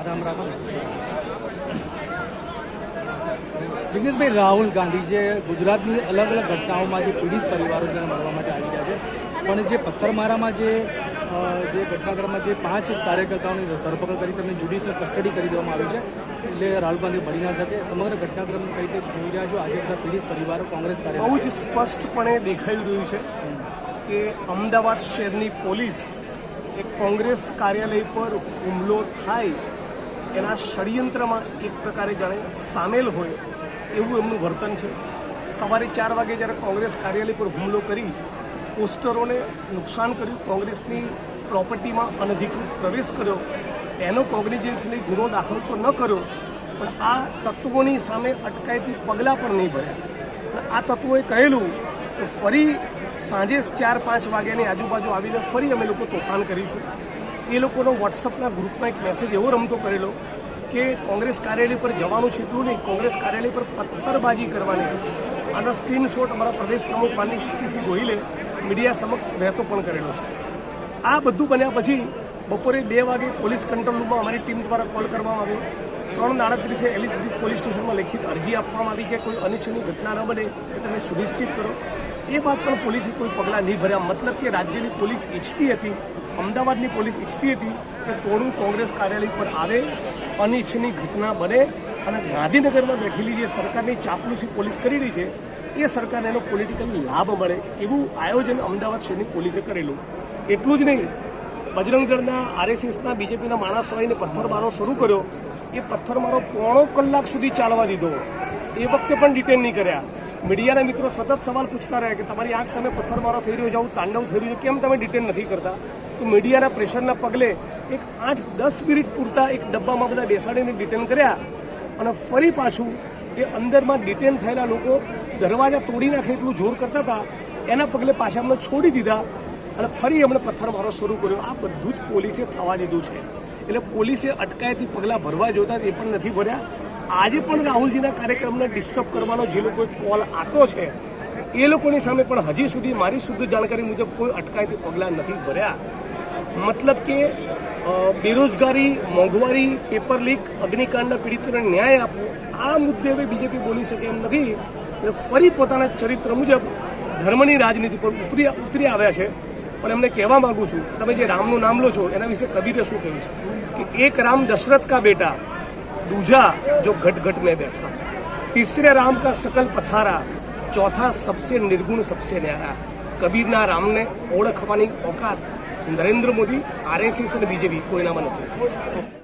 આરામ રાખો રાહુલ ગાંધી જે ગુજરાતની અલગ અલગ ઘટનાઓમાં જે પીડિત પરિવારો જેને મળવા માટે આવી ગયા છે. પણ જે પથ્થરમારામાં જે જે ઘટનાક્રમમાં જે પાંચ કાર્યકર્તાઓની ધરપકડ કરી, તેમને જ્યુડિશિયલ કસ્ટડી કરી દેવામાં આવી છે. એટલે રાહુલ ગાંધી મળી ના શકે. સમગ્ર ઘટનાક્રમ કઈ રીતે જોઈ રહ્યા છો? આજે બધા પીડિત પરિવારો, કોંગ્રેસ બહુ કાર્ય જ સ્પષ્ટપણે દેખાઈ રહ્યું છે કે અમદાવાદ શહેરની પોલીસ એક કોંગ્રેસ કાર્યાલય પર હુમલો થાય એના ષડયંત્રમાં એક પ્રકારે જાણે સામેલ હોય એવું એમનું વર્તન છે. સવારે ચાર વાગે જ્યારે કોંગ્રેસ કાર્યાલય પર હુમલો કરી પોસ્ટરોને નુકસાન કર્યું, કોંગ્રેસની પ્રોપર્ટીમાં અનધિકૃત પ્રવેશ કર્યો, એનો કોગ્નિજન્સની ગુનો દાખલ તો ન કર્યો, પણ આ તત્વોની સામે અટકાયતી પગલાં પણ નહીં ભર્યા. આ તત્વોએ કહેલું કે ફરી સાંજે ચાર પાંચ વાગ્યાની આજુબાજુ આવીને ફરી અમે લોકો તોફાન કરીશું. એ લોકોનો વોટ્સઅપના ગ્રુપમાં એક મેસેજ એવો રમતો કરેલો કે કોંગ્રેસ કાર્યાલય પર જવાનું છે એટલું નહીં, કોંગ્રેસ કાર્યાલય પર પથ્થરબાજી કરવાની છે. આનો સ્ક્રીનશોટ અમારા પ્રદેશ પ્રમુખ માનની શક્તિસિંહ ગોહિલે મીડિયા સમક્ષ વહેતો પણ કરેલો છે. આ બધું બન્યા પછી બપોરે બે વાગે પોલીસ કંટ્રોલ રૂમમાં અમારી ટીમ દ્વારા કોલ કરવામાં આવ્યો. ત્રણ નાડત્રીસે એલિઝબેથ પોલીસ સ્ટેશનમાં લેખિત અરજી આપવામાં આવી કે કોઈ અનિચ્છનીય ઘટના ન બને એ તમે સુનિશ્ચિત કરો. એ બાદ પણ પોલીસે કોઈ પગલાં નહીં ભર્યા. મતલબ કે રાજ્યની પોલીસ ઇચ્છતી હતી અમદાવાદની પોલીસ ઈચ્છતી હતી કે ટોળું કોંગ્રેસ કાર્યાલય પર આવે, અનિચ્છનીય ઘટના બને અને ગાંધીનગરમાં બેઠેલી જે સરકારની ચાપલુસી પોલીસ કરી રહી છે, એ સરકારને એનો પોલિટિકલ લાભ મળે એવું આયોજન અમદાવાદ શહેરની પોલીસે કરેલું. એટલું જ નહીં, બજરંગદળના આરએસએસના બીજેપીના માણસો આવીને પથ્થરમારો શરૂ કર્યો. એ પથ્થરમારો પોણો કલાક સુધી ચાલવા દીધો. એ વખતે પણ ડિટેન નહીં કર્યા. મીડિયાના મિત્રો સતત સવાલ પૂછતા રહ્યા કે તમારી આંખ સામે પથ્થરમારો થઈ રહ્યો છે, આવું તાંડવ થઈ રહ્યું છે, કેમ તમે ડિટેન નથી કરતા? તો મીડિયાના પ્રેશરના પગલે એક આઠ દસ મિનિટ પૂરતા એક ડબ્બામાં બધા બેસાડીને ડિટેન કર્યા અને ફરી પાછું એ અંદરમાં ડિટેન થયેલા લોકો દરવાજા તોડી નાખે એટલું જોર કરતા હતા, એના પગલે પાછા અમને છોડી દીધા અને ફરી એમણે પથ્થરમારો શરૂ કર્યો. આ બધું જ પોલીસે થવા દીધું છે. એટલે પોલીસે અટકાયતી પગલાં ભરવા જોતા એ પણ નથી ભર્યા. આજે પણ રાહુલજીના કાર્યક્રમને ડિસ્ટર્બ કરવાનો જે લોકોએ કોલ આપ્યો છે, એ લોકોની સામે પણ હજી સુધી મારી શુદ્ધ જાણકારી મુજબ કોઈ અટકાયતી પગલાં નથી ભર્યા. મતલબ કે બેરોજગારી, મોંઘવારી, પેપર લીક, અગ્નિકાંડના પીડિતોને ન્યાય આપવો, આ મુદ્દે હવે બીજેપી બોલી શકે એમ નથી. અને ફરી પોતાના ચરિત્ર મુજબ ધર્મની રાજનીતિ પર ઉતરી ઉતરી આવ્યા છે. પણ એમને કહેવા માંગુ છું, તમે જે રામનું નામ લો છો, એના વિશે કબીરે શું કહ્યું છે? કે એક રામ દશરથ કા બેટા, દૂજા જો ઘટ મેં બેઠા. તીસરે રામ કા સકલ પથારા, ચોથા સબસે નિર્ગુણ સબસે ન્યારા. કબીરના રામને ઓળખવાની ઓકાત નરેન્દ્ર મોદી આરએસએસ અને બીજેપી કોઈનામાં નથી